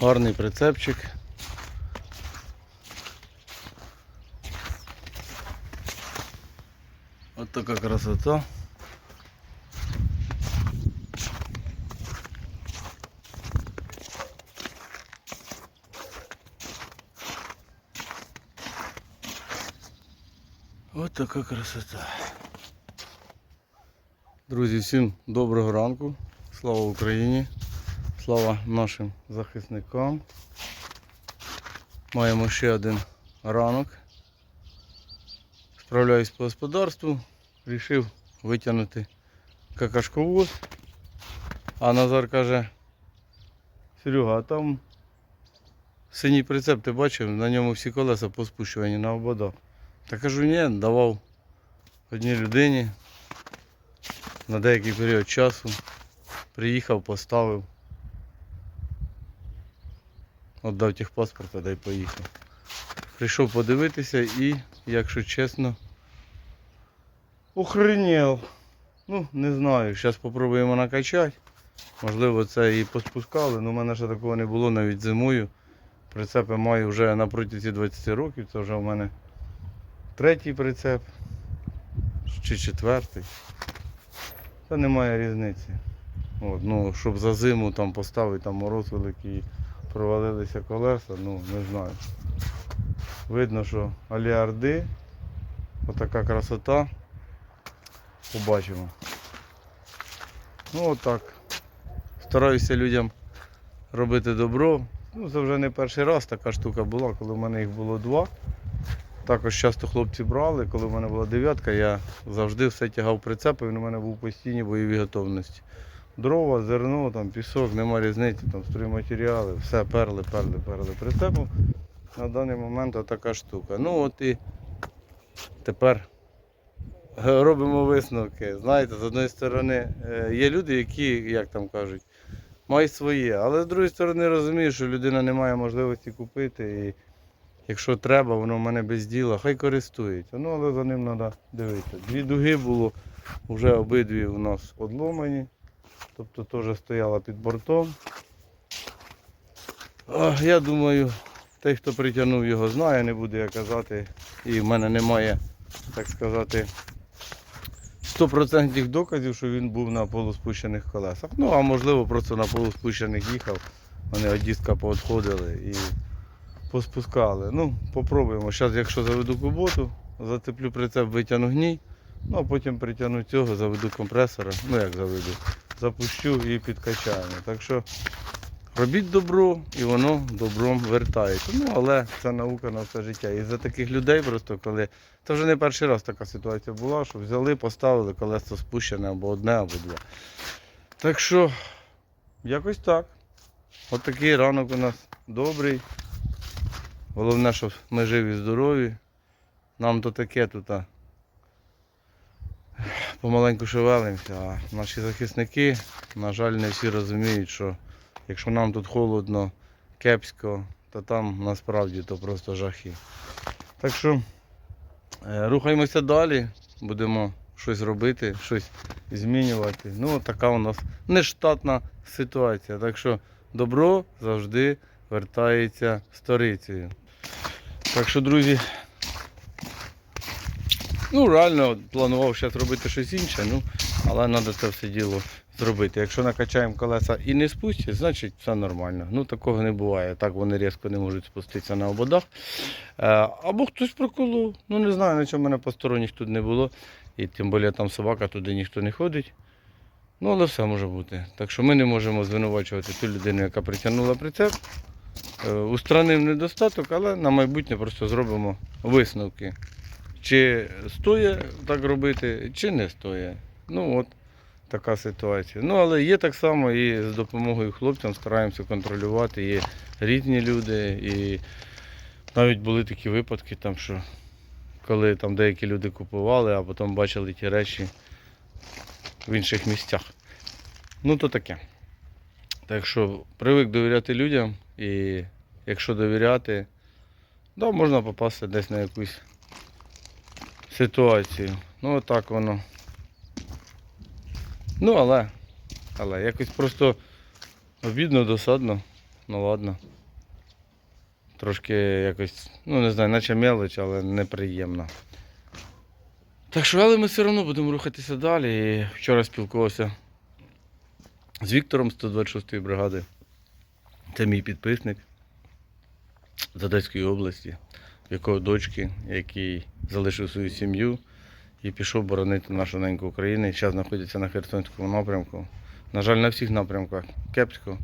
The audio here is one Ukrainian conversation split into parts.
Гарний прицепчик. От така красота. От така красота. Друзі, всім доброго ранку. Слава Україні! Слава нашим захисникам. Маємо ще один ранок. Справляюсь по господарству. Рішив витягнути какашковоз. А Назар каже, Серега, а там синій прицеп ти бачив, на ньому всі колеса поспущувані на ободах. Та кажу, ні, давав одній людині на деякий період часу. Приїхав, поставив. Отдав техпаспорт, та й поїхав. Прийшов подивитися і, якщо чесно, охренів. Ну, не знаю, зараз спробуємо накачати. Можливо, це і поспускали, але в мене ще такого не було навіть зимою. Прицепи маю вже на протязі 20 років, це вже в мене третій прицеп чи четвертий. Та немає різниці. От, ну, щоб за зиму там поставити там мороз великий, провалилися колеса, ну не знаю. Видно, що аліарди, отака красота. Побачимо. Ну отак. Стараюся людям робити добро. Ну, це вже не перший раз така штука була, коли в мене їх було два. Також часто хлопці брали, коли в мене була дев'ятка, я завжди все тягав прицепи, він у мене був постійній бойовій готовності. Дрова, зерно, там, пісок, нема різниці, там стройматеріали, все перли, перли, перли прицепом. На даний момент така штука. Ну от і тепер робимо висновки. Знаєте, з одної сторони, е, є люди, які, як там кажуть, мають своє, але з другої сторони розумію, що людина не має можливості купити. І Якщо треба, воно в мене без діла, хай користується. Ну, але за ним треба дивитися. Дві дуги було, вже обидві у нас одломані. Тобто теж стояла під бортом. Я думаю, той, хто притягнув його, знає, не буду я казати. І в мене немає, так сказати, 100% доказів, що він був на полуспущених колесах. Ну, а можливо, просто на полуспущених їхав. Вони од диска поотходили і поспускали. Ну, попробуємо. Зараз, якщо заведу куботу, зацеплю прицеп, витягну гній, ну а потім притягну цього, заведу компресора, ну як заведу, запущу і підкачаємо. Так що робіть добро і воно добром вертається. Ну, але це наука на все життя. І за таких людей просто коли. Це вже не перший раз така ситуація була, що взяли, поставили колесо спущене або одне, або два. Так що, якось так. От такий ранок у нас добрий. Головне, щоб ми живі, здорові. Нам то таке тут помаленьку шевелимося, а наші захисники, на жаль, не всі розуміють, що якщо нам тут холодно, кепсько, то там насправді то просто жахи. Так що е, рухаємося далі, будемо щось робити, щось змінювати. Ну, така у нас нештатна ситуація. Так що добро завжди вертається сторицею. Так що, друзі, ну реально планував зараз робити щось інше, ну, але треба це все діло зробити. Якщо накачаємо колеса і не спустять, значить все нормально. Ну такого не буває. Так вони різко не можуть спуститися на ободах. Е, Або хтось проколов. Ну не знаю, на чому мене посторонніх тут не було. І тим більше там собака, туди ніхто не ходить. Ну, але все може бути. Так що ми не можемо звинувачувати ту людину, яка притягнула прицеп. Е, Устранив недостаток, але на майбутнє просто зробимо висновки. Чи стоїть так робити, чи не стоїть. Ну от така ситуація. Ну, але є так само і з допомогою хлопцям стараємося контролювати. Є різні люди. І навіть були такі випадки, там, що коли там деякі люди купували, а потім бачили ті речі в інших місцях. Ну то таке. Так що привик довіряти людям і якщо довіряти, да, можна попасти десь на якусь ситуацію. Ну отак воно. Ну але, але якось просто обідно, досадно. Ну ладно. Трошки якось, ну не знаю, наче мелоч, але неприємно. Так що, але ми все одно будемо рухатися далі. І вчора спілкувався з Віктором 126-ї бригади. Це мій підписник з Одеської області, якого дочки, який залишив свою сім'ю і пішов боронити нашу неньку Україну. Зараз знаходиться на Херсонському напрямку. На жаль, на всіх напрямках кепсько.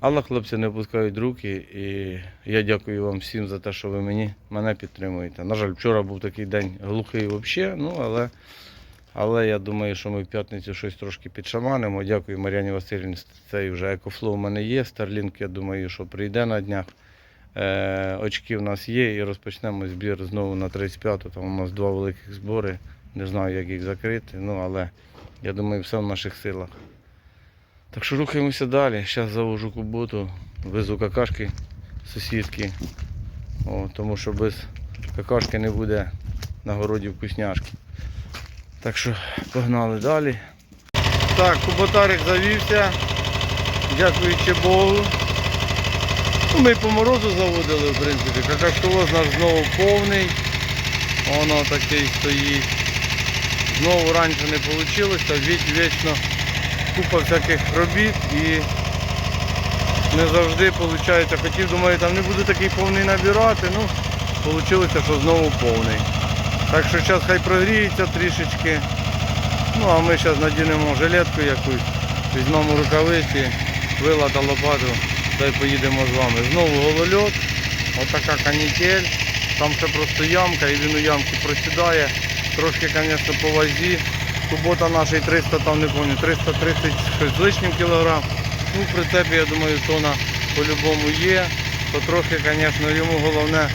Але хлопці не опускають руки, і я дякую вам всім за те, що ви мені, мене підтримуєте. На жаль, вчора був такий день глухий взагалі, ну але, але я думаю, що ми в п'ятницю щось трошки підшаманимо. Дякую Мар'яні Васильівні, цей вже екофлоу у мене є. Старлінк, я думаю, що прийде на днях. Е, очки в нас є і розпочнемо збір знову на 35-ту. Там у нас два великих збори. Не знаю, як їх закрити, ну але я думаю, все в наших силах. Так що рухаємося далі. Зараз завожу куботу, везу какашки сусідки. О, тому що без какашки не буде на городі вкусняшки. Так що погнали далі. Так, куботарик завівся. Дякуючи Богу. Ну, ми по морозу заводили, в принципі. Какашковоз наш знову повний. Воно такий стоїть. Знову раніше не вийшло, віч вічно купа всяких робіт і не завжди виходить. Хотів, думаю, там не буду такий повний набирати, ну, вийшло, що знову повний. Так що зараз хай прогріється трішечки. Ну а ми зараз надінемо жилетку якусь, візьмемо рукавиці, вила та лопату, та й поїдемо з вами. Знову голольот, отака канітель, там ще просто ямка і він у ямці просідає. Трошки, звісно, по вазі. Кубота наша 300, там не пам'ятаю, 330 щось з лишнім кілограм. Ну, в прицепі, я думаю, тона по-любому є. То трохи, звісно, йому головне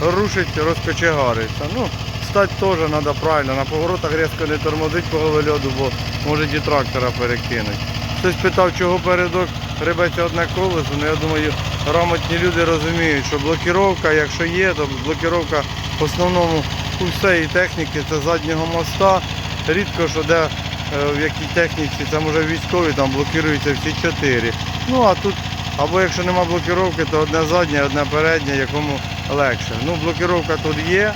рушить, розкочегариться. Ну, стати теж треба правильно. На поворотах різко не тормозить по голольоду, бо може і трактора перекинуть. Хтось питав, чого передок рибеться одне колесо. Ну, я думаю, грамотні люди розуміють, що блокіровка, якщо є, то блокіровка в основному у всієї техніки це заднього моста. Рідко що де е, в якій техніці, це може військові, там блокуються всі чотири. Ну а тут, або якщо нема блокіровки, то одне заднє, одне переднє, якому легше. Ну, блокіровка тут є.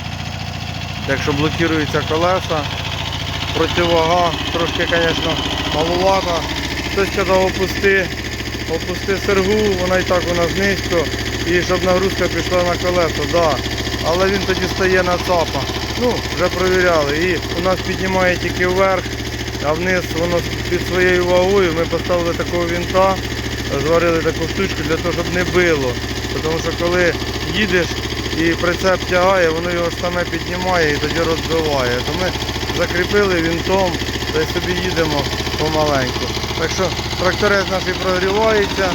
Якщо блокуються колеса, противага трошки, звісно, малувата. Хтось казав опусти, опусти сергу, вона і так у нас низько. І щоб нагрузка пішла на колесо, да. але він тоді стає на цапа. Ну, вже провіряли. І у нас піднімає тільки вверх, а вниз воно під своєю вагою. Ми поставили такого вінта, зварили таку штучку для того, щоб не било. Тому що коли їдеш і прицеп тягає, воно його саме піднімає і тоді розбиває. То ми закріпили вінтом та й собі їдемо помаленьку. Так що тракторець наш і прогрівається.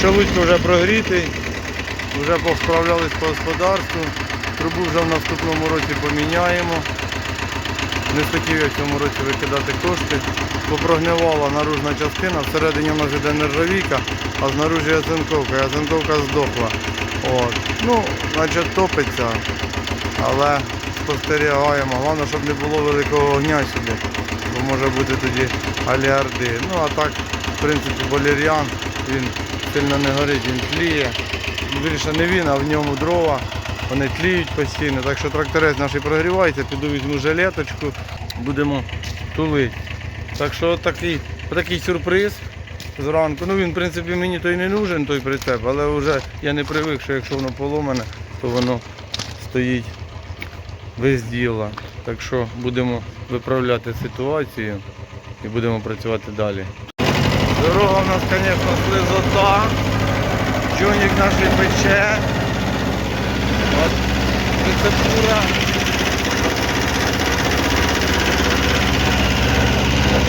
Шелудько вже прогрітий, вже повправлялись по господарству. Трубу вже в наступному році поміняємо. Не хотів я в цьому році викидати кошти. Попрогнивала наружна частина, всередині в нас іде нержавійка, а знаружі оцинковка. І оцинковка здохла. От. Ну, значить топиться, але спостерігаємо. Головне, щоб не було великого огня сюди, бо може бути тоді аліарди. Ну а так, в принципі, балеріан, він сильно не горить, він тліє. Більше не він, а в ньому дрова. Вони тліють постійно, так що тракторець наш прогрівається, піду візьму жилеточку, будемо тулити. Так що такий, такий сюрприз зранку. Ну він в принципі мені той не нужен, той прицеп, але вже я не привик, що якщо воно поломане, то воно стоїть без діла. Так що будемо виправляти ситуацію і будемо працювати далі. Дорога в нас, звісно, слизота. Джонік наш пече. От прицепура.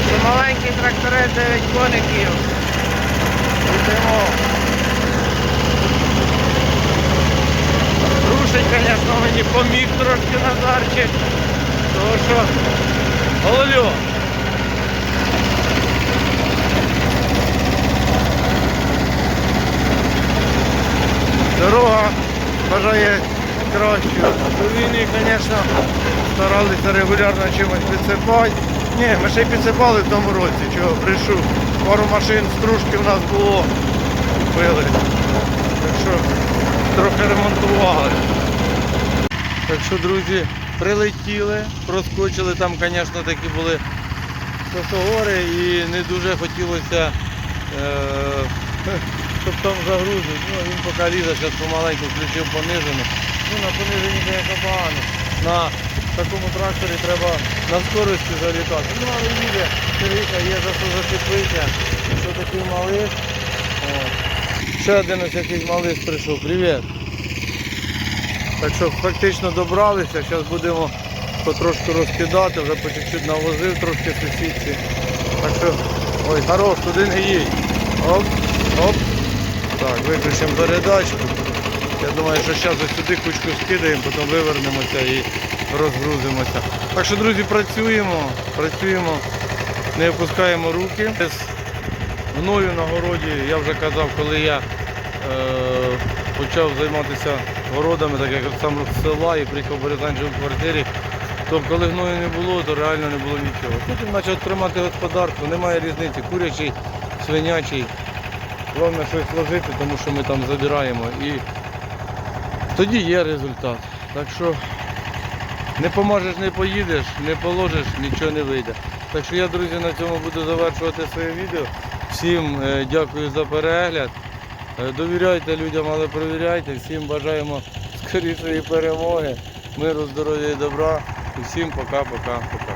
Це маленький тракторець 9 коників. Йдемо. Рушить, звісно, мені поміг трошки Назарчик. Тому що гололю. Дорога бажає кращого. До війни, звісно, старалися регулярно чимось підсипати. Ні, ми ще й підсипали в тому році, чого прийшов. Пару машин стружки в нас було, робили. Так що трохи ремонтували. Так що, друзі, прилетіли, проскочили. Там, звісно, такі були косогори і не дуже хотілося, е, щоб там загрузити. Ну, він поки лізе, зараз помаленьку включив понижену. Ну, на пониженні, звісно, погано. На такому тракторі треба на скорості залітати. Ну, але їде, Сергійка, є за що зачепитися. Що такий малиш. О. Ще один ось якийсь малиш прийшов. Привіт. Так що фактично добралися, зараз будемо потрошку розкидати, вже по чуть-чуть навозив трошки сусідці. Так що, ой, хорош, туди не їдь. Оп, оп. Так, виключимо передачку. Я думаю, що зараз ось сюди кучку скидаємо, потім вивернемося і розгрузимося. Так що, друзі, працюємо, працюємо, не опускаємо руки. Мною на городі, я вже казав, коли я е, почав займатися городами, так як сам з села і приїхав в Березань в квартирі, то коли гною не було, то реально не було нічого. Потім почав тримати господарство, немає різниці, курячий, свинячий. Головне щось вложити, тому що ми там забираємо. І тоді є результат. Так що не поможеш, не поїдеш, не положиш, нічого не вийде. Так що я, друзі, на цьому буду завершувати своє відео. Всім е, дякую за перегляд. Е, Довіряйте людям, але перевіряйте. Всім бажаємо скорішої перемоги, миру, здоров'я і добра. І всім пока-пока-пока.